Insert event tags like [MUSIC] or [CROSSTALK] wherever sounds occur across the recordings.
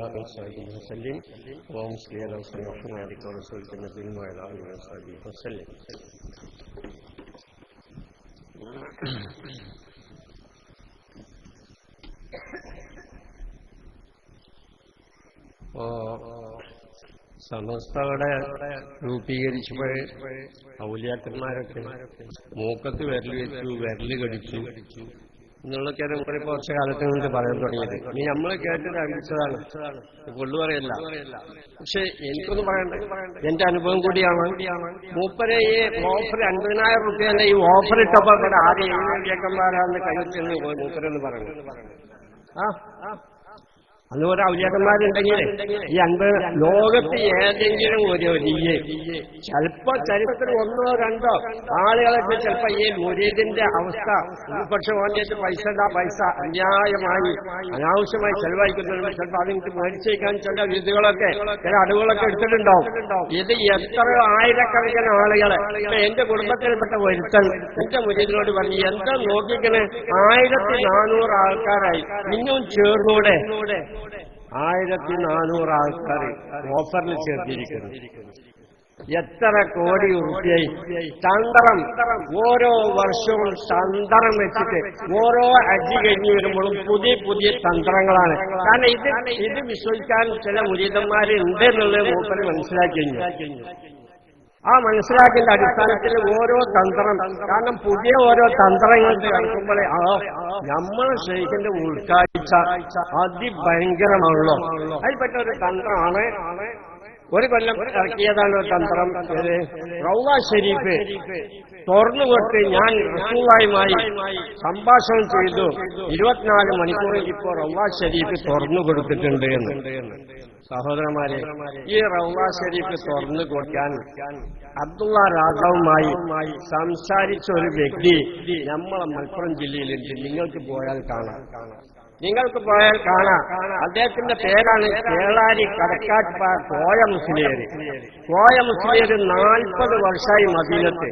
آله وصحبه وسلم اللهم صل على سيدنا محمد ورسولك النبي وعلى آله وصحبه وسلم ഓ സമസ്തയുടെ രൂപീകരിച്ചപ്പോൾ ഔലിയാക്കന്മാരൊക്കെ മൂക്കത്ത് വിരൽ വെച്ചു വിരല് കടിച്ചു എന്നുള്ളൊക്കെയാണ് മൂപ്പര് ഇപ്പൊ കാലത്ത് നിങ്ങൾക്ക് പറയാൻ തുടങ്ങിയത്. ഇനി നമ്മളെ കേട്ടിട്ട് അറിയിച്ചതാണ് കൊള്ളു പറയല്ല. പക്ഷെ എനിക്കൊന്നും പറയണ്ട. എന്റെ അനുഭവം കൂടിയാണ് മൂപ്പരെ ഈ ഓഫർ അൻപതിനായിരം റുപ്യന്റെ ഈ ഓഫർ ഇട്ടപ്പോ ആദ്യം ഏഴ് ഏകന്മാരാന്ന് കഴിച്ചെന്ന് മൂപ്പരെന്ന് പറയുന്നത് ആ? അന്ന് ഒരു ഔലിയാക്കന്മാരുണ്ടെങ്കിൽ ഈ അൻപത് ലോകത്ത് ഏതെങ്കിലും ഒരു വലിയ ചിലപ്പോ ചരിത്രത്തിൽ ഒന്നോ രണ്ടോ ആളുകളൊക്കെ ചിലപ്പോ ഈ മുരീദിന്റെ അവസ്ഥ പക്ഷെ ഓന്റെ പൈസ ഉണ്ടാ പൈസ അന്യായമായി അനാവശ്യമായി ചെലവഴിക്കുന്നുണ്ട് ചിലപ്പോ അതിന് മേടിച്ചേക്കാൻ ചില രീതികളൊക്കെ ചില അടവുകളൊക്കെ എടുത്തിട്ടുണ്ടാവും. ഇത് എത്ര ആയിരക്കണക്കിന് ആളുകളെ എന്റെ കുടുംബത്തിൽപ്പെട്ട ഒരുത്തൻ എന്റെ മുരീദിനോട് പറഞ്ഞു എന്താ നോക്കിക്കണേ? ആയിരത്തി നാനൂറ് ആൾക്കാരായി. ഇന്നും ചേർന്നൂടെ. ആയിരത്തി നാനൂറ് ആൾക്കാർ ഓഫറിൽ ചേർത്തിരിക്കുന്നു. എത്ര കോടി ഉറുപ്പിയായി? തന്ത്രം. ഓരോ വർഷവും തന്ത്രം വെച്ചിട്ട് ഓരോ അജി കഴിഞ്ഞു വരുമ്പോഴും പുതിയ പുതിയ തന്ത്രങ്ങളാണ്. കാരണം ഇത് ഇത് വിശ്വസിക്കാൻ ചില മുരീതന്മാരുണ്ട് എന്നുള്ളത് മൂപ്പര് മനസ്സിലാക്കി കഴിഞ്ഞു. ആ മനസ്സിലാക്കിന്റെ അടിസ്ഥാനത്തിൽ ഓരോ തന്ത്രം. കാരണം പുതിയ ഓരോ തന്ത്രങ്ങൾ കേൾക്കുമ്പോഴേ ആ നമ്മൾ ശൈഖിന്റെ ഉൾക്കാഴ്ച അതിഭയങ്കരമാണല്ലോ. അതിൽപ്പെട്ട ഒരു തന്ത്രമാണ്. ഒരു കൊല്ലം ഇറക്കിയതാണ് ഒരു തന്ത്രം? റൗള ഷെരീഫ് തുറന്നുകൊട്ട് ഞാൻ റസൂലായുമായി സംഭാഷണം ചെയ്തു. ഇരുപത്തിനാല് മണിക്കൂറിൽ ഇപ്പോൾ റൗള ഷെരീഫ് തുറന്നു കൊടുത്തിട്ടുണ്ട് എന്ന്. സഹോദരന്മാരെ ഈ റൗള ഷെരീഫ് തുറന്നു കൊടുക്കാൻ അബ്ദുള്ള രാജാവുമായി സംസാരിച്ച ഒരു വ്യക്തി നമ്മളെ മലപ്പുറം ജില്ലയിലുണ്ട്. നിങ്ങൾക്ക് പോയാൽ കാണാം. നിങ്ങൾക്ക് പോയാൽ കാണാം. അദ്ദേഹത്തിന്റെ പേരാണ് കേളാരി കടക്കാറ്റ് കോയ മുസ്ലിയർ. കോയ മുസ്ലിയർ നാൽപ്പത് വർഷമായി മദീനത്ത്.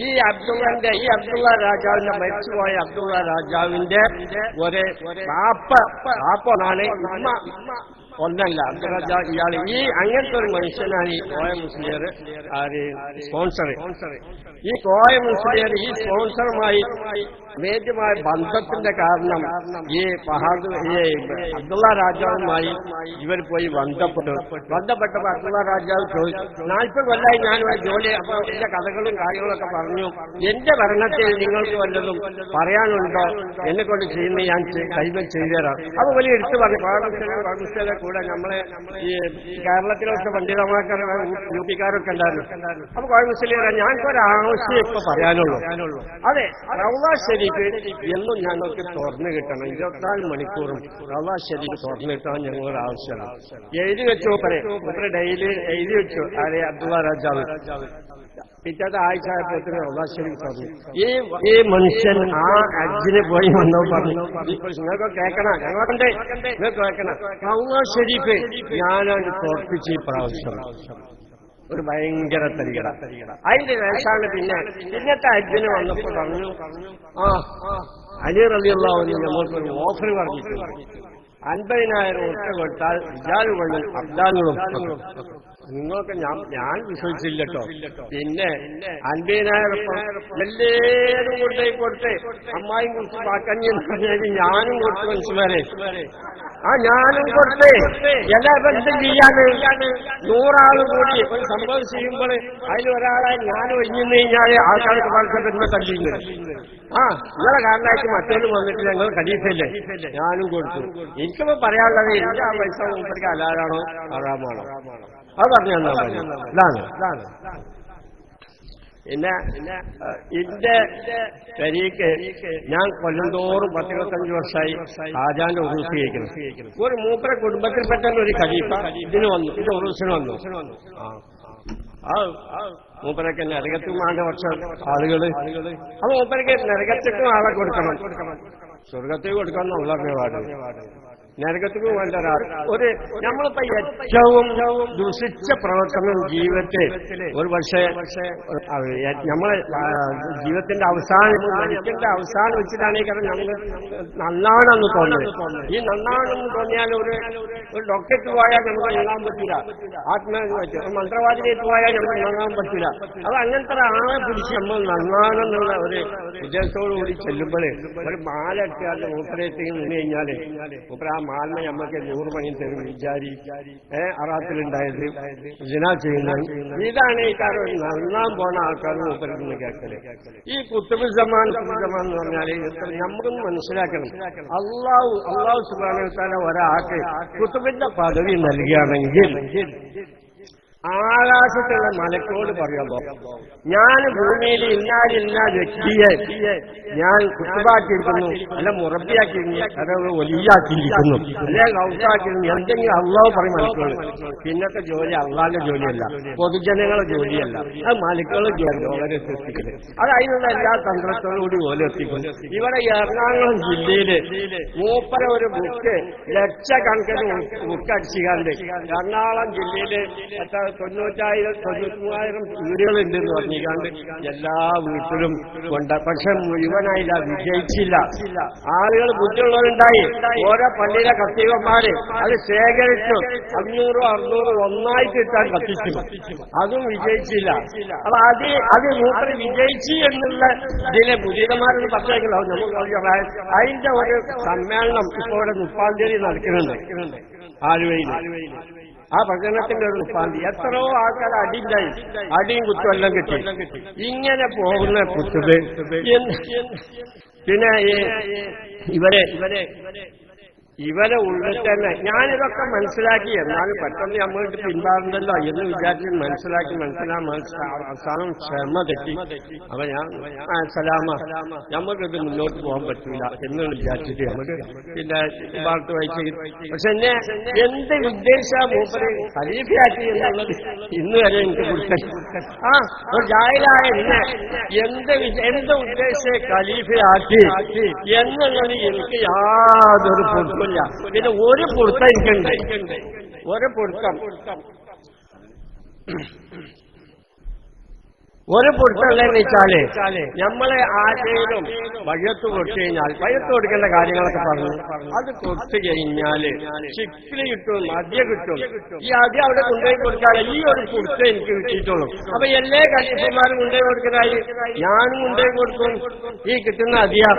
ഈ അബ്ദുള്ളന്റെ ഈ അബ്ദുള്ള രാജാവിന്റെ മരിച്ചുപോയ അബ്ദുള്ള രാജാവിന്റെ ഒരു പാപ്പ പാപ്പനാണ് ഉമ്മ. ഒന്നല്ല. ഇയാൾ ഈ അങ്ങനത്തെ ഒരു മനുഷ്യനാണ് ഈ കോയ മുസ്ലിയർ ആര്? സ്പോൺസർ ഈ കോയ മുസ്ലിയർ ഈ സ്പോൺസറുമായി വേദ്യമായ ബന്ധത്തിന്റെ കാരണം ഈ പഹാദ് ഈ അബ്ദുള്ള രാജാവുമായി ഇവർ പോയി ബന്ധപ്പെട്ടു. ബന്ധപ്പെട്ടപ്പോ അബ്ദുള്ള രാജാവ് ചോദിച്ചു നാൽപ്പത് കൊല്ലായി ഞാൻ ജോലി അപ്പൊ എന്റെ കഥകളും കാര്യങ്ങളൊക്കെ പറഞ്ഞു. എന്റെ ഭരണത്തിൽ നിങ്ങൾക്ക് വല്ലതും പറയാനുണ്ടോ? എന്നെ കൊണ്ട് ചെയ്യുന്ന ഞാൻ കൈമൽ ചെയ്തുതരാം. അപ്പൊ വലിയ എടുത്തു പറഞ്ഞു പാകസ്ഥല പാകസ്ഥല കൂടെ നമ്മളെ ഈ കേരളത്തിലൊക്കെ പണ്ഡിതമാക്കാർ യു പിക്കാരൊക്കെ ഉണ്ടായിരുന്നു. അപ്പൊ ഒരു ആവശ്യം ഇപ്പൊ പറയാനുള്ളൂ. അതെ റവാ ഷെരീഫ് എന്നും ഞങ്ങൾക്ക് തുറന്നു കിട്ടണം. ഇരുപത്തിനാല് മണിക്കൂറും റവാ ഷെരീഫ് തുറന്നു കിട്ടാൻ ഞങ്ങളുടെ ആവശ്യമാണ് എഴുതി വെച്ചോ പറയാം ഡെയിലി എഴുതി വെച്ചു. അതെ അബ്ദുള്ള രാജാവ്. പിറ്റത്തെ ആഴ്ച ആയപ്പോഴത്തേക്കും തുറന്നു ഈ ഈ മനുഷ്യൻ ആ അജ്ജിന് പോയി വന്നോ പറഞ്ഞു. നിങ്ങൾക്ക് കേൾക്കണം. ഞങ്ങളുണ്ട് നിങ്ങൾക്ക് കേൾക്കണം. റൗള ഷെരീഫ് ഞാനൊരു തോർപ്പിച്ച് ഈ പ്രാവശ്യം. ഒരു ഭയങ്കര തരികട. അതിന്റെ ശേഷമാണ് പിന്നെ പിന്നത്തെ അജ്ജിന് വന്നപ്പോ പറഞ്ഞു ആ അലി റലിയുള്ളവന് നമ്മൾക്കൊരു ഓഫർ പറഞ്ഞിട്ടുണ്ട്. അൻപതിനായിരം ഉറുപ്പ കൊടുത്താൽ ഇജാലുകളും അബ്ദാലുകളും നിങ്ങൾക്ക് ഞാൻ ഞാൻ വിശ്വസിച്ചില്ലട്ടോ. പിന്നെ അൻപതിനായിരം എല്ലാവരും കൊണ്ടുപോയി കൊടുത്ത് അമ്മായും കുറിച്ച് പാക്കഞ്ഞു ഞാനും കൊടുത്തു മനുഷ്യന്മാരെ ആ ഞാനും കൊടുത്ത്. എല്ലാ ബന്ധം ചെയ്യാൻ നൂറാൾ കൂടി ഒരു സംഭവം ചെയ്യുമ്പോൾ അതിൽ ഒരാളെ ഞാൻ ഒഴിഞ്ഞു കഴിഞ്ഞാൽ ആൾക്കാർക്ക് മത്സരത്തിന് തല്ലിയുന്നത് ആ നിങ്ങളെ കാരണമായിട്ട് മറ്റേത് വന്നിട്ട് ഞങ്ങൾ കടീസല്ലേ ഞാനും കൊടുത്തു. എനിക്കിപ്പോ പറയാനുള്ളത് എന്റെ ആ പൈസ മുമ്പേക്ക് അലാരാണോ? അറാമാണോ? അത് പറഞ്ഞു തന്നാ മതി ഇതാണ് പിന്നെ എന്റെ ശരീക്ക് ഞാൻ പത്തിരുപത്തഞ്ച് വർഷമായി ആചാന്റെ ഉറൂസ് കഴിക്കുന്നു ഒരു മൂപ്പര കുടുംബത്തിൽപ്പെട്ട ഒരു ഖലീഫ ഇതിന് വന്നു. ഇത് ഉറൂസിന് വന്നു. ആ മൂപ്പരൊക്കെ നരകത്തും ആണ്ട് വർഷം ആളുകൾ അപ്പൊ മൂപ്പരക്ക് നരകത്തിട്ടും ആളെ കൊടുക്കണം. സ്വർഗത്തിൽ കൊടുക്കാൻ എന്നുള്ള പാട് നരകത്തിനും വേണ്ട ഒരു നമ്മളിപ്പോ ഏറ്റവും ദുഷിച്ച പ്രവർത്തനം ജീവിതത്തിൽ ഒരു പക്ഷേ നമ്മളെ ജീവിതത്തിന്റെ അവസാനം മനുഷ്യന്റെ അവസാനം വെച്ചിട്ടാണ് കാരണം ഞങ്ങൾ നന്നാണെന്ന് തോന്നുന്നത്. ഈ നന്നാണെന്ന് തോന്നിയാൽ ഒരു ഒരു ഡോക്ടറേറ്റ് പോയാൽ നമുക്ക് നന്നാൻ പറ്റില്ല ആത്മഹത്യ പറ്റും ഒരു മന്ത്രവാദിലേക്ക് പോയാൽ നമുക്ക് നന്നാൻ പറ്റില്ല അത് അങ്ങനത്തെ ആളെ പിടിച്ച് നമ്മൾ നന്നാണെന്നുള്ള ഒരു ഉദ്ദേശത്തോടു കൂടി ചെല്ലുമ്പോൾ ഒരു മാല ഇട്ടാൽ മൂത്രയത്തിൽ നിന്ന് കഴിഞ്ഞാൽ മൂപ്പര ആ മാലിന നമ്മൾക്ക് നൂറ് മണി തരും വിചാരി ഏ അറാത്തിലുണ്ടായത് ജനാ ചെയ്യുന്ന ഇതാണ് ഈ കാരോ നന്നാൻ പോണ ആൾക്കാർ മൂപ്പരെന്ന് കേൾക്കൽ ഈ കുത്തുബ് സമാൻ സമാൻ എന്ന് പറഞ്ഞാൽ നമുക്കൊന്ന് മനസ്സിലാക്കണം. അള്ളാഹു അള്ളാഹു സുബാന ഒരാൾക്ക് കുത്തുബിന്റെ പദവി നൽകുകയാണെങ്കിൽ ആകാശത്തുള്ള മലക്കോട് പറയുമ്പോ ഞാൻ ഭൂമിയിൽ ഇന്നാലിന്ന വ്യക്തിയെ ഞാൻ കുത്തുബാക്കിയിരിക്കുന്നു അല്ല മുറപ്പിയാക്കിയിരുന്നു അല്ല ഒലിയാക്കിയിരിക്കുന്നു അല്ലെ ഗൗസാക്കിയിരുന്നു എന്തെങ്കിലും അള്ളാഹ് പറയും മലക്കോട് പിന്നത്തെ ജോലി അള്ളാഹിന്റെ ജോലിയല്ല പൊതുജനങ്ങളുടെ ജോലിയല്ല. അത് മലക്കോട് ജോലി അവരെ സൃഷ്ടിക്കുന്നത് അത് അതിനുള്ള എല്ലാ തന്ത്രത്തോടും കൂടി ഓലെ എത്തിക്കുന്നു. ഇവിടെ എറണാകുളം ജില്ലയിൽ മൂപ്പര ഒരു ബുക്ക് ലക്ഷക്കണക്കിന് ബുക്ക് അടിച്ചുകാണ്ട് എറണാകുളം ജില്ലയിൽ എത്ര തൊണ്ണൂറ്റായിരം തൊണ്ണൂറ്റി മൂവായിരം വീടുകളുണ്ട് എന്ന് പറഞ്ഞിക്കാണ്ട് എല്ലാ വീട്ടിലും കൊണ്ട് പക്ഷെ മുഴുവനായില്ല വിജയിച്ചില്ല. ആളുകൾ ബുദ്ധിയുള്ളവരുണ്ടായി. ഓരോ പള്ളിയിലെ കത്തീവന്മാര് അത് ശേഖരിച്ചു. അഞ്ഞൂറും അറുന്നൂറും ഒന്നായി കിട്ടാൻ കത്തിച്ചു. അതും വിജയിച്ചില്ല. അപ്പൊ അത് അത് മൂപ്പര് വിജയിച്ചു എന്നുള്ള ഇതിലെ മുതിരന്മാരെന്ന് പറഞ്ഞേക്കല്ലോ. നമുക്ക് അതിന്റെ ഒരു സമ്മേളനം ഇപ്പൊ ഇവിടെ മുപ്പാന്തേരി നടക്കുന്നുണ്ട്. ആലുവയിൽ ആ ഭജനത്തിന്റെ ഒരു ഉപ്പാന്തി. എത്രയോ ആൾക്കാർ അടിയിലായി. അടിയും കുത്തും എല്ലാം കിട്ടി. ഇങ്ങനെ പോകുന്ന കുത്തത് പിന്നെ ഇവരെ ഇവരെ ഇവരെ ഉള്ളിൽ തന്നെ ഞാനിതൊക്കെ മനസ്സിലാക്കി. എന്നാലും പെട്ടെന്ന് നമ്മൾക്ക് പിന്താറുണ്ടല്ലോ എന്ന് വിചാരിച്ച് മനസ്സിലാക്കി മനസ്സിലാ അവസാനം ക്ഷമ തെറ്റി. അപ്പൊ ഞാൻ സലാമ. നമുക്കിത് മുന്നോട്ട് പോകാൻ പറ്റില്ല എന്ന് വിചാരിച്ചിട്ട് നമുക്ക് പിന്നെ വാർത്ത വായിച്ചു പക്ഷെ എന്നെ എന്ത് ഉദ്ദേശ മൂപ്പര് ഖലീഫയാക്കി എന്നുള്ളത് ഇന്ന് വരെ എനിക്ക് കൊടുക്കാൻ. ആ ജാഹിലായ എന്നെ എന്ത് എന്ത് ഉദ്ദേശ ഖലീഫയാക്കി എന്നുള്ളത് എനിക്ക് യാതൊരു പൊറുപ്പില്ല പിന്നെ ഒരു പൊരുത്തം എനിക്കുണ്ട്. ഒരു പൊരുത്തം ഒരു പൊരുത്തം വെച്ചാൽ നമ്മളെ ആരെയും വയ്യത്ത് കൊടുത്തു കഴിഞ്ഞാൽ വയ്യത്ത് കൊടുക്കേണ്ട കാര്യങ്ങളൊക്കെ പറഞ്ഞു. അത് കൊടുത്തു കഴിഞ്ഞാൽ ചിക്കിലി കിട്ടും മദ്യ കിട്ടും. ഈ ആദ്യം അവിടെ കൊണ്ടുപോയി കൊടുത്താൽ ഈ ഒരു പൊരുത്തം എനിക്ക് കിട്ടിയിട്ടുള്ളൂ. അപ്പൊ എല്ലാ കണ്ടീഷന്മാരും കൊണ്ടുപോയി കൊടുക്കുന്നതായി. ഞാനും കൊണ്ടുപോയി കൊടുക്കും. ഈ കിട്ടുന്ന അധികം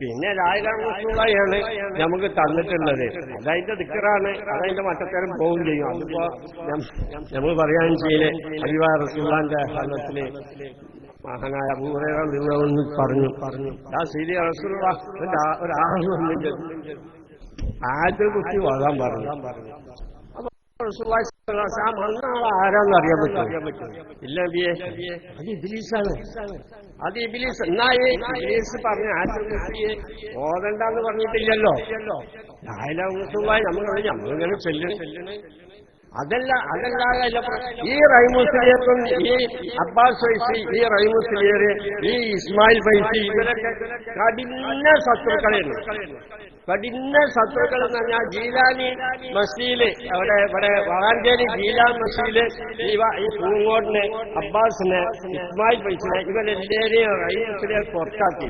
പിന്നെ രാജരാമകൃഷ്ണയാണ് നമുക്ക് തന്നിട്ടുള്ളത്. അതതിന്റെ ദിക്കറാണ് അതതിന്റെ മറ്റത്തരം പോവും ചെയ്യും. അതിപ്പോ നമ്മൾ പറയാൻ ചെയ്യൽ അരിവാ റസൂള്ളാന്റെ ഹലത്തിൽ മഹാനായ അബൂഹുറൈറ നിങ്ങളൊന്ന് പറഞ്ഞു. പറഞ്ഞു ആ സീരി റസൂള്ള ഒരാൾ വന്നിട്ട് കുട്ടി വരാൻ പറഞ്ഞു. ഇല്ല ഓതണ്ടെന്ന് പറഞ്ഞിട്ടില്ലല്ലോ ലായിലായി നമ്മൾ നമ്മളിങ്ങനെ ചെല്ലണേ അതല്ല അതല്ലാതെ ഈ റൈമുസ്ലിയർക്കും ഈ അബ്ബാസ് ഫൈസി ഈ റൈമുസ്ലിയർ ഈ ഇസ്മായിൽ ഫൈസി ഇവരൊക്കെ കഠിന ശത്രുക്കളാണ് കഠിന ശത്രുക്കൾ എന്ന് പറഞ്ഞാൽ ജീലാനി മസീൽ. അവിടെ ഇവിടെ വളാഞ്ചേരി ജീലാൻ മസീൽ. ഈ പൂങ്കോടിനെ അബ്ബാസിനെ ഇസ്മായിൽ പൈസനെ ഇവരെല്ലാരെയും അയ്യത്തിനെ പുറത്താക്കി.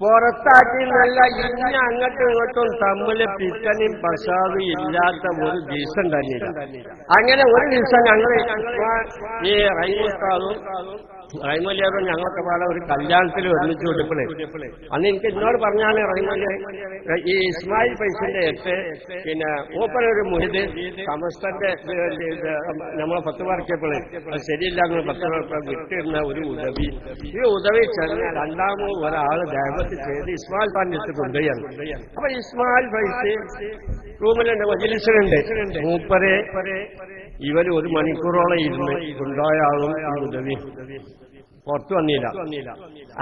പുറത്താക്കി നല്ല ഇന്ന അങ്ങോട്ടും ഇങ്ങോട്ടും തമ്മിൽ പിത്തനും പശാവും ഇല്ലാത്ത ഒരു ദിവസം തന്നെയില്ല അങ്ങനെ ഒരു ദിവസം ഞങ്ങൾ ഈ റൈമുസ്താദും റൈമലിയാറും ഞങ്ങളൊക്കെ പാടെ ഒരു കല്യാണത്തിൽ ഒരുമിച്ച് കൊടുക്കണേ അന്ന് എനിക്ക് എന്നോട് പറഞ്ഞാണ് റൈമലി ഈ ഇസ്മായിൽ പൈസന്റെ എട്ട് പിന്നെ മൂപ്പര ഒരു മുഹിദ് സമസ്തന്റെ നമ്മളെ പത്ത് പറക്കിയപ്പോഴേ അത് ശരിയില്ലാന്ന് പത്ത് പേർക്ക് വിട്ടിരുന്ന ഒരു ഉദവി. ഈ ഉദവി ചെന്ന രണ്ടാമത് ഒരാൾ ദൈവത്തിൽ ചെയ്ത് ഇസ്മാൽ ഖാന്റെ അടുത്ത് കൊണ്ടുപോയാണ്. അപ്പൊ ഇസ്മാൽ പൈസ റൂമിലുണ്ട് മജിലിസിലുണ്ട്. മൂപ്പരെ ഇവർ ഒരു മണിക്കൂറോളം ഇരുന്ന് കൊണ്ടുപോയ ആളും ഉദവി. പുറത്തു വന്നില്ല.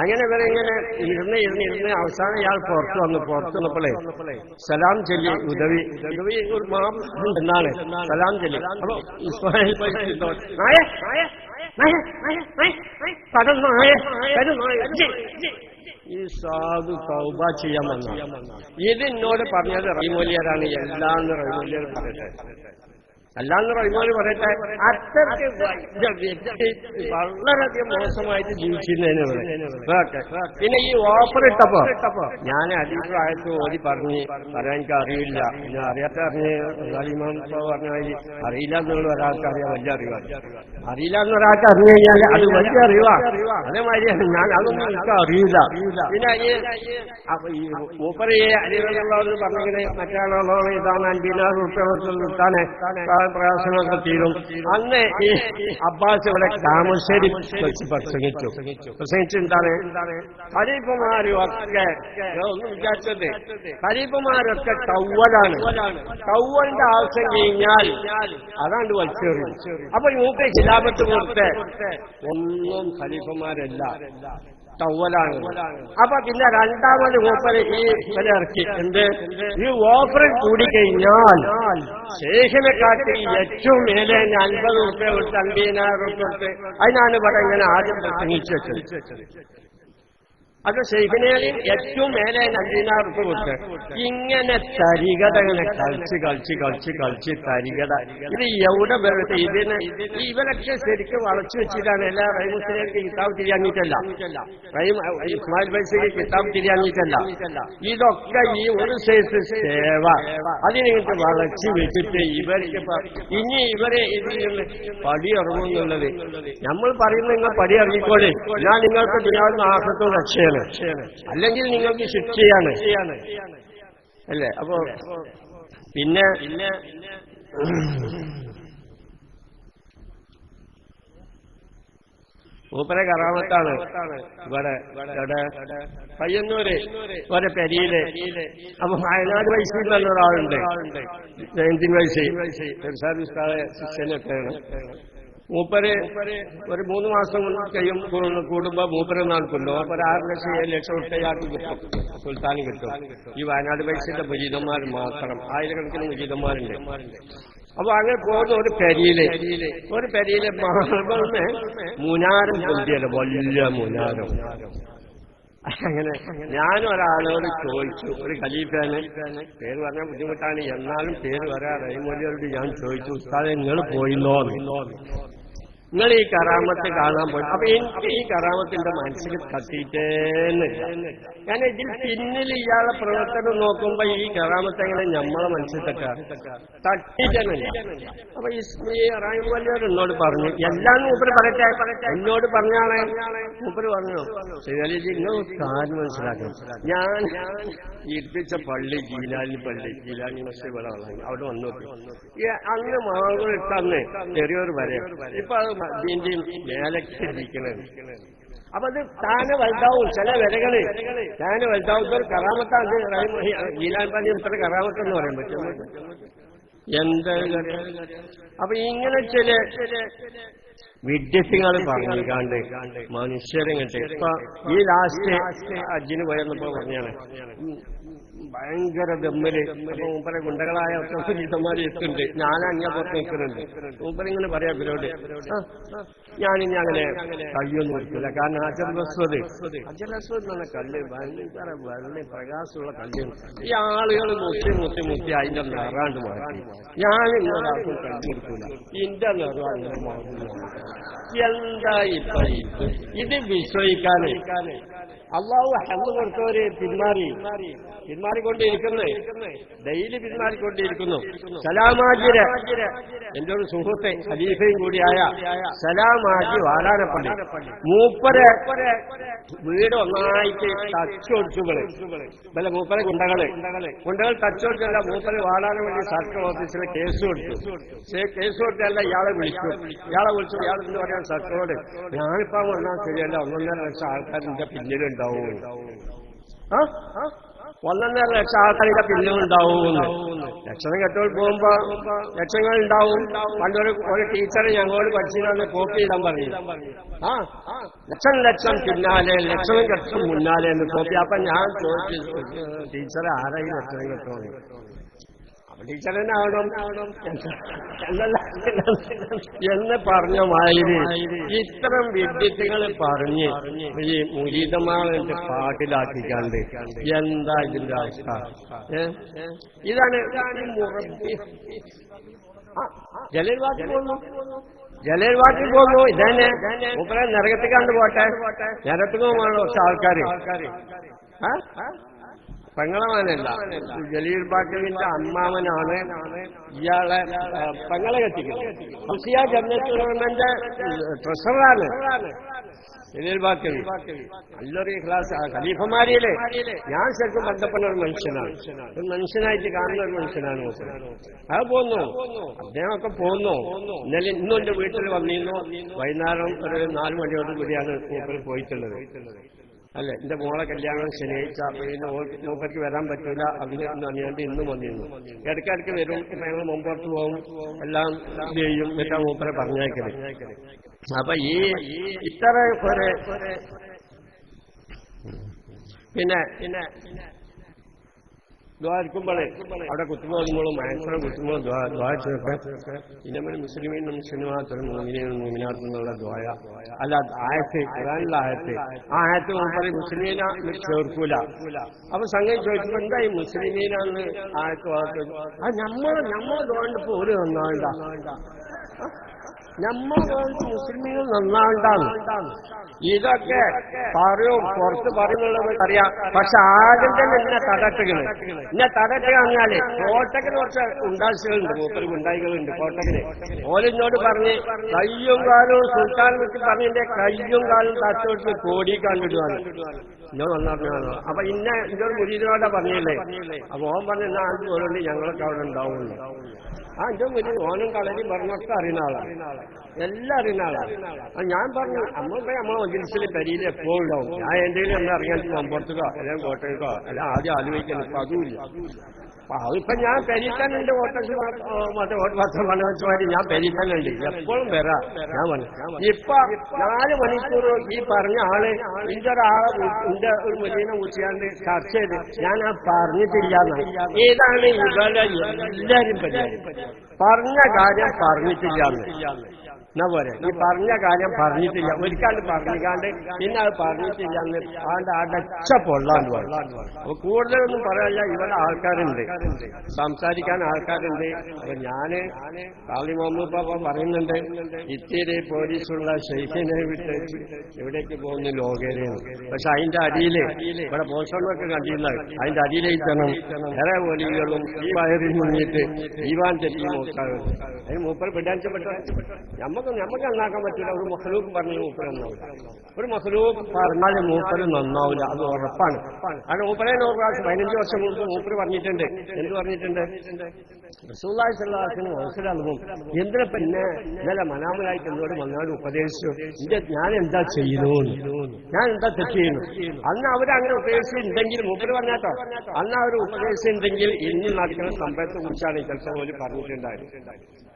അങ്ങനെ ഇവരെ ഇങ്ങനെ ഇരുന്ന് ഇരുന്ന് ഇരുന്ന് അവസാനം ഇയാൾ പുറത്തു വന്നു പുറത്തു വന്നപ്പോളെ സലാം ചൊല്ലി ഉദവി. ഉദവി ഒരു മാം എന്നാണ്. സലാം ചൊല്ലി. ഈ സാധു തൗബ ചെയ്യാൻ വന്ന ഇത് എന്നോട് പറഞ്ഞത് റൈമൂലിയരാണ് എല്ലാന്ന് റൈമൂലിയർ പറയട്ടെ അല്ലാന്ന് റൈമോലി പറയട്ടെ അത്രയ്ക്ക് വളരെയധികം മോശമായിട്ട് ജീവിച്ചിരുന്നതിന്. പിന്നെ ഈ ഓഫർ ഇട്ടപ്പോ ഞാൻ അടിപ്രായത്ത് ഓടി പറഞ്ഞ് പറയാൻ എനിക്ക് അറിയില്ല പിന്നെ അറിയാത്ത അറിഞ്ഞ് കളിമാൻ പറഞ്ഞ മാതിരി അറിയില്ല എന്നുള്ള ഒരാൾക്ക് അറിയാൻ വലിയ അറിവാണ്. അറിയില്ല എന്ന് ഒരാൾക്ക് അറിഞ്ഞു കഴിഞ്ഞാൽ അത് വലിയ അറിവാണ് അതേമാതിരിയാണ് ഞാൻ അതൊന്നും എനിക്ക് അറിയില്ല. പിന്നെ മൂപ്പര് ഈ അറിവുള്ളവർ പറഞ്ഞിങ്ങനെ മറ്റാളോ ഇതാണ് അൻപതിനായിരം റുപ്യ കിട്ടാന് പ്രയാസങ്ങളൊക്കെ തീരും. അന്ന് ഈ അബ്ബാസ് ഇവിടെ താമശ്ശേരി വെച്ച് പ്രസംഗിച്ചു. പ്രസംഗിച്ചു എന്താണ് ഖലീഫമാരും ഒക്കെ ഒന്നും വിചാരിച്ചത് ഖലീഫമാരൊക്കെ ടൗവലാണ് ടൗവലിന്റെ ആവശ്യം കഴിഞ്ഞാൽ അതാണ്ട് വലിച്ചേറി അപ്പൊ മൂപ്പെ ഖിലാപത്ത് കൊടുത്ത്. ഒന്നും ഖലീഫമാരല്ല. ടവലാണ് അപ്പൊ പിന്നെ രണ്ടാമത് മൂപ്പര് ഈ ഇറക്കി. എന്ത്? ഈ ഓഫർ കൂടിക്കഴിഞ്ഞാൽ ശേഷനെ കാട്ടി ഏറ്റവും മേലെ അൻപത് റുപ്യ കൊടുത്ത് അമ്പതിനായിരം റുപ്യ കൊടുത്ത് അതിനാണ് ഇവിടെ ഇങ്ങനെ ആദ്യം പ്രസംഗിച്ചു വെച്ചത്. അത് ഷെയ്ഖിനേലും ഏറ്റവും മേലെ നന്ദിനാർക്ക് കൊടുത്ത് ഇങ്ങനെ തരികട ഇങ്ങനെ കളിച്ച് കളിച്ച് കളിച്ച് കളിച്ച് തരികട ഇത് എവിടെ വെറുതെ ഇതിന് ഇവരൊക്കെ ശരിക്കും വളച്ചു വെച്ചിട്ടാണ് എല്ലാ റൈമുസ്ലിങ്ങൾക്ക് കിതാബ് തിരിയാങ്ങിയിട്ടല്ല ഇസ്മായിൽ ബൈസിക്ക് കിതാബ് തിരിയാങ്ങിയിട്ടല്ല ഇതൊക്കെ ഈ ഒരു സൈസ് സേവ. അതിനിങ്ങോട്ട് വളച്ചു വെച്ചിട്ട് ഇവർക്ക് ഇനി ഇവരെ ഇതിൽ പടി ഇറങ്ങുന്നുള്ളത് നമ്മൾ പറയുന്നത് നിങ്ങൾ പടി ഇറങ്ങിക്കോളെ ഞാൻ നിങ്ങൾക്ക് ദുനിയാവിന് ആഹ്ലത്തും രക്ഷയാണ് അല്ലെങ്കിൽ നിങ്ങൾക്ക് ശിക്ഷയാണ്. അല്ലേ? അപ്പോ പിന്നെ പിന്നെ മൂപ്പരെ കറാമത്താണ്. ഇവിടെ ഇവിടെ പയ്യന്നൂര് ഒരു പെരിയിൽ. അപ്പൊ വയനാട് വയസ്സിൽ നല്ല ഒരാളുണ്ട്. നയന്റീൻ വയസ്സ് സർവീസ് ശിക്ഷനൊക്കെയാണ്. മൂപ്പര് ഒരു മൂന്ന് മാസം കഴിയും കൂടു- കൂടുമ്പോ മൂപ്പര് നടക്കുമല്ലോ അപ്പൊ ആറ് ലക്ഷം ഏഴ് ലക്ഷം ഒട്ടയാൾക്ക് കിട്ടും? സുൽത്താൻ കിട്ടും. ഈ വയനാട് പൈസയുടെ മുജീതന്മാർ മാത്രം. ആയിരക്കണക്കിന് മുജീതന്മാരുണ്ട്. അപ്പൊ അങ്ങനെ പോകുന്ന ഒരു പെരിയിൽ ഒരു പെരിയിൽ മുനാരം പൊന്തിയല്ലോ വലിയ മുനാരം അങ്ങനെ ഞാൻ ഒരാളോട് ചോദിച്ചു ഒരു ഖലീഫാന് പേര് പറഞ്ഞാൽ ബുദ്ധിമുട്ടാണ്. എന്നാലും പേര് വരാറായി റൈമൊലിയോട് ഞാൻ ചോദിച്ചു ഉസ്താദെ നിങ്ങൾ പോയില്ലോ നിങ്ങൾ ഈ കറാമത്ത് കാണാൻ പോയി അപ്പൊ എനിക്ക് ഈ കറാമത്തിന്റെ മനസ്സിൽ തട്ടിയിട്ടേന്നില്ല ഞാൻ ഇതിൽ പിന്നിൽ ഇയാളെ പ്രവർത്തനം നോക്കുമ്പോ ഈ കറാമത്ത് എങ്ങനെ നമ്മളെ മനസ്സിൽ തട്ടാ തട്ടിയിട്ടല്ല അപ്പൊ ഈ റൈമൊലിയോട് എന്നോട് പറഞ്ഞു എല്ലാം മൂപ്പര് പറയട്ടെ. എന്നോട് പറഞ്ഞാണ് മൂപ്പര് പറഞ്ഞു. ശരിയാലി നിങ്ങൾ കാര്യം മനസ്സിലാക്കണം. ഞാൻ ഇടിപ്പിച്ച പള്ളി ജീലാലി പള്ളി ജീലാലി ഇവിടെ അവിടെ വന്നു അന്ന് മാവുകൾ ഇട്ടന്ന് ചെറിയൊരു വരെ ഇപ്പൊ അത് മദ്യന്റെയും മേലക്ക് ഇരിക്കണത് അപ്പൊ അത് താനെ വലുതാവും ചില വിലകൾ. താനെ വലുതാവുന്ന കറാമത്താണ് ജീലാൻ ഇത്ര ഇത്ര കറാമത്തെന്ന് പറയാൻ പറ്റും എന്താ അപ്പൊ ഇങ്ങനെ ചില വിദ്യസ്യങ്ങൾ പറഞ്ഞിക്കാണ്ട് കാണ്ട് ഇപ്പൊ ഈ ലാസ്റ്റ് അജിന് പോയെന്നപ്പോ പറഞ്ഞാണ്. ഭയങ്കര ദമ്മൽ. മൂപ്പരെ ഗുണ്ടകളായ ഒറ്റമാര് എത്തുന്നുണ്ട്. ഞാൻ അങ്ങപ്പുറത്ത് നിൽക്കുന്നുണ്ട്. മൂപ്പരിങ്ങനെ പറയാ "ആ, ഞാനിനി അങ്ങനെ കയ്യൊന്നും എടുക്കില്ല. കാരണം അജലസ്വത് അജലസ്വത് എന്ന കല്ല് ഭയങ്കര വെള്ള പ്രകാശമുള്ള കല്ലാണ് ഈ ആളുകൾ മുത്തി മുത്തി മുത്തി അതിന്റെ നിറാണ്ട് മാറ്റി. ഞാൻ ഇന്നൊരാൾക്കും കല്ലെടുക്കില്ല ഇന്റെ നിറം എന്താ ഇപ്പൊ ഇത് വിശ്വസിക്കാന്. അള്ളാഹു ഹെന്ന് കൊടുത്തവര് പിന്മാറി. പിന്മാറി പിന്മാറിക്കൊണ്ടിരിക്കുന്നു ഡെയിലി പിന്മാറിക്കൊണ്ടിരിക്കുന്നു. സലാമാജിര്. എന്റെ ഒരു സുഹൃത്തെ ഖലീഫയും കൂടിയായ സലാമാജി വാലാനപ്പള്ളി. മൂപ്പര് വീട് ഒന്നായിട്ട് തച്ചൊടിച്ചുകൾ. വല്ല മൂപ്പരെ ഗുണ്ടകൾ. കുണ്ടകൾ തച്ചൊടിച്ചല്ല മൂപ്പര് വാടാന് വേണ്ടി സർക്കാർ ഓഫീസിലെ കേസ് കൊടുത്തു. കേസ് കൊടുത്തല്ല ഇയാളെ വിളിച്ചു. ഇയാളെ വിളിച്ചു ഇയാൾ എന്ന് പറയാൻ സർക്കാരോട് ഞാനിപ്പോ വന്നാൽ ശരിയല്ല ഒന്നൊന്നര ലക്ഷം ആൾക്കാർ എന്റെ പിന്നിലുണ്ടാവും. ആ? ഒന്നൊന്നര ലക്ഷം ആൾക്കാരുടെ പിന്നിലുണ്ടാവും ലക്ഷണം കെട്ടോൾ പോകുമ്പോ ലക്ഷങ്ങൾ ഉണ്ടാവും. പണ്ടൊരു ഒരു ടീച്ചർ ഞങ്ങളോട് പഠിച്ചിരുന്ന കോപ്പി ഇടാൻ പറയും. ആ ലക്ഷം ലക്ഷം പിന്നാലെ ലക്ഷണം കെട്ടും മുന്നാലെ എന്ന് കോപ്പി അപ്പൊ ഞാൻ ചോദിച്ചു ടീച്ചർ ആരായി ലക്ഷണം കെട്ടോന്ന്? ടീച്ചർ തന്നെ ആവണം എന്ന് പറഞ്ഞ മാതിരി ഇത്തരം വിദ്യത്തുകൾ പറഞ്ഞ് ഈ മുരീതമാവിന്റെ പാട്ടിലാക്കിക്കാണ്ട് എന്താ ഇതിന്റെ അവസ്ഥ? ഇതാണ് ജലവാസി പോകുന്നു ജലയിൽ വാക്കി പോകുന്നു ഇതന്നെ. മൂപ്പരെ നരകത്തിൽ കണ്ടു പോട്ടെ. നരകത്തിൽ പോകാണ് കുറച്ച് ആൾക്കാര്. ആ? പെങ്ങളമാനല്ല ജലീൽ ബാക്കിന്റെ അമ്മാവനാണ്. ഇയാളെ പെങ്ങളെ കത്തിക്കുന്നത് ഹുസിയ ജനറൽ ഗവൺമെന്റ് ട്രഷറാണ് ജലീൽ ബാക്കലി. നല്ലൊരു ക്ലാസ് ഖലീഫമാരിയിലെ. ഞാൻ ശരിക്കും ബന്ധപ്പെട്ട ഒരു മനുഷ്യനാണ്. ഒരു മനുഷ്യനായിട്ട് കാണുന്ന ഒരു മനുഷ്യനാണ്. അത് പോന്നു. അദ്ദേഹമൊക്കെ പോന്നു. ഇന്നലെ ഇന്നും എന്റെ വീട്ടിൽ വന്നിരുന്നു. വൈകുന്നേരം ഒരു നാല് മണിയോട് കൂടിയാണ് പോയിട്ടുള്ളത്. അല്ലെ? എന്റെ മോളെ കല്യാണം ശനിയാഴ്ച. പിന്നെ വരാൻ പറ്റൂല അതിന് അറിയാണ്ട് ഇന്നും വന്നിരുന്നു. ഇടയ്ക്കിടയ്ക്ക് വരും. ഞങ്ങൾ മുമ്പോട്ട് പോകും എല്ലാം ചെയ്യും. എന്നിട്ടാ മൂപ്പരെ പറഞ്ഞേക്കൽ അപ്പൊ ഈ ഇത്ര പിന്നെ പിന്നെ ദ്വാരിക്കുമ്പോഴേ അവിടെ കുത്തുമ്പോഴും മാക്സിമം കുത്തുമ്പോഴും ദ്വാരിച്ചൊക്കെ ഇന്നമൊരു മുസ്ലിമീനും മുസ്ലിമാത്തും മോമിനും മുമിനാത്തും എന്നുള്ള ദ്വായ അല്ല ആയത്തെ ഖുറാനുള്ള ആയത്തെ. ആ ആയത്ത് പറയും മുസ്ലിമീന ചേർക്കൂല. അപ്പൊ ചോദിച്ചപ്പോ എന്താ ഈ മുസ്ലിമീനാന്ന് ആയത്ത് വാർത്ത അത് നമ്മൾ നമ്മൾ ദ്വാണ്ട് ഒരു നന്നാണ്ട നമ്മൾ മുസ്ലിമീങ്ങൾ നന്നാണ്ടാണ്. ഇതൊക്കെ പറയും പുറത്ത് പറയുന്നുള്ളത് അറിയാം. പക്ഷെ ആദ്യം തന്നെ എന്നെ തടട്ടുകൾ എന്നെ തടട്ടുക പറഞ്ഞാൽ കോട്ടക്കിന് കുറച്ച് ഉണ്ടാഴ്ചകളുണ്ട് മൂപ്പര് ഉണ്ടായികളുണ്ട് കോട്ടക്കിന് ഓലിന്നോട് പറഞ്ഞ് കയ്യും കാലും സുൽത്താൻ വെച്ച് പറഞ്ഞിന്റെ കയ്യും കാലും തട്ടോട്ട് കോടി കണ്ടിടുവാണ്. ഞാൻ വന്നറിഞ്ഞാണോ അപ്പൊ ഇന്ന ഇന്നോട് മുരീനോടാ പറഞ്ഞില്ലേ? അപ്പൊ ഓൻ പറഞ്ഞ എന്നാ ആദ്യം ഞങ്ങളൊക്കെ അവിടെ ഉണ്ടാവുള്ളൂ. ആ എന്റെ മുന്നിൽ ഓനും കളരി പറഞ്ഞൊക്കെ അറിയുന്ന ആളാണ്. എല്ലാം അറിയുന്ന ആളാണ്. ഞാൻ പറഞ്ഞു നമ്മളിപ്പോ നമ്മളെ മജിൽസിൽ പെരിയിൽ എപ്പോഴും ഉണ്ടാവും? ഞാൻ എന്തെങ്കിലും എന്താ അറിയാൻ പുറത്തുക അല്ലെങ്കിൽ കോട്ടയക്കോ? അല്ല ആദ്യം ആലോചിക്കണം ഇപ്പൊ അതുമില്ല അതിപ്പോ ഞാൻ പത്രം പണി വെച്ചമാതിരി ഞാൻ പെരിത്തന്നുണ്ട് എപ്പോഴും വരാം. ഞാൻ പറഞ്ഞു ഇപ്പൊ നാല് മണിക്കൂർ ഈ പറഞ്ഞ ആൾ ഇന്റെ ഒരാളെ ഇന്റെ ഒരു മുരീനെ കുറിച്ചാണ്ട് ചർച്ച ചെയ്ത് ഞാൻ ആ പറഞ്ഞിട്ടില്ല ഏതാണ് ഇവരെ എല്ലാരും പരിഹാരം പറഞ്ഞ കാര്യം പറഞ്ഞിട്ടില്ല എന്നാ. പോരെ? ഈ പറഞ്ഞ കാര്യം പറഞ്ഞിട്ടില്ല. ഒരിക്കാണ്ട് പറഞ്ഞിക്കാണ്ട് പിന്നെ അത് പറഞ്ഞിട്ടില്ല എന്ന്. അടച്ച പൊള്ളാണ്ട് പറഞ്ഞു അപ്പൊ കൂടുതലൊന്നും പറയാനില്ല. ഇവിടെ ആൾക്കാരുണ്ട്. സംസാരിക്കാൻ ആൾക്കാരുണ്ട്. അപ്പൊ ഞാൻ കാളി മുഹമ്മദ് പാപ്പ പറയുന്നുണ്ട് ഇത്തിരി പോലീസുള്ള ഷെയ്ഖിനെ വിട്ട് എവിടേക്ക് പോകുന്ന ലോകേരയാണ് പക്ഷെ അതിന്റെ അടിയിൽ ഇവിടെ പോസ്റ്ററിനൊക്കെ കണ്ടിരുന്ന അതിന്റെ അടിയിലേക്കണം വേറെ പോലീകളും ഈ വയറിൽ മുന്നിട്ട് ഈവാൻ തെറ്റി നോക്കാറുണ്ട് അതിന് മൂപ്പർ പിടാച്ചപ്പെട്ട നമുക്ക് നമുക്ക് നന്നാക്കാൻ പറ്റില്ല ഒരു മഹലൂക്ക് പറഞ്ഞ മൂപ്പർ നന്നാവില്ല. ഒരു മഹലൂക്ക് പറഞ്ഞാൽ മൂപ്പർ നന്നാവില്ല. അത് ഉറപ്പാണ്. കാരണം മൂപ്പറേ നൂറ് പതിനഞ്ച് വർഷം മുമ്പ് മൂപ്പർ പറഞ്ഞിട്ടുണ്ട്. എന്ത് പറഞ്ഞിട്ടുണ്ട്? റസൂല്ലായി സല്ലാസിന് മനസ്സിലാകും എന്തിനെ പിന്നെ ഇന്നലെ മനാമലായിട്ട് എന്നോട് വന്നാലും ഉപദേശിച്ചു? ഞാൻ എന്താ ചെയ്യുന്നു ഞാൻ എന്താ തെറ്റ് ചെയ്യുന്നു? അന്ന് അവരങ്ങനെ ഉപദേശിച്ചിട്ടുണ്ടെങ്കിൽ മുമ്പിൽ പറഞ്ഞാട്ടോ. അന്ന് അവർ ഉപദേശിച്ചിട്ടുണ്ടെങ്കിൽ ഇന്ന് നടക്കുന്ന സംഭവത്തെ കുറിച്ചാണ് ചിലപ്പോൾ പോലും പറഞ്ഞിട്ടുണ്ടായിരുന്നു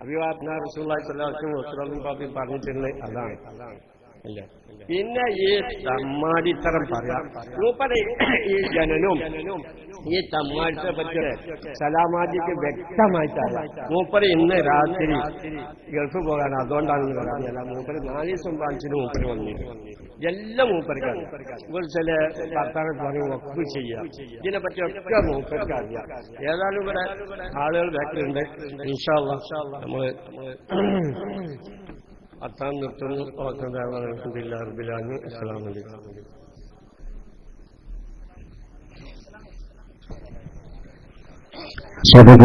അഭിവാദന റസൂള്ളി സല്ലാസും വസ്ത്രം പാപ്പി പറഞ്ഞിട്ടുള്ളത് അതാണ്. പിന്നെ ഈ തമ്മാടിത്തരം പറയാം. മൂപ്പര് ഈ ജനനും ഈ തമ്മാടിത്തെ പറ്റി സലാമാജിക്ക് വ്യക്തമായിട്ടറിയാം. മൂപ്പര് ഇന്ന് രാത്രി ഗൾഫ് പോകാൻ അതുകൊണ്ടാണെന്ന് പറഞ്ഞല്ല മൂപ്പര് നാല് ദിവസം പാലിച്ചിട്ട് മൂപ്പര് വന്നിട്ട്. എല്ലാം മൂപ്പർക്കാണ്. ഇപ്പോൾ ചില ഭർത്താവ് പറയും ഒപ്പ് ചെയ്യാം. ഇതിനെ പറ്റിയൊക്കെ മൂപ്പർക്ക് അറിയാം. ഏതായാലും ഇവിടെ ആളുകൾ ബാക്കിലുണ്ട്. [CLEARS THROAT] عطان نتن اور الحمد للہ رب العالمین السلام علیکم۔ سب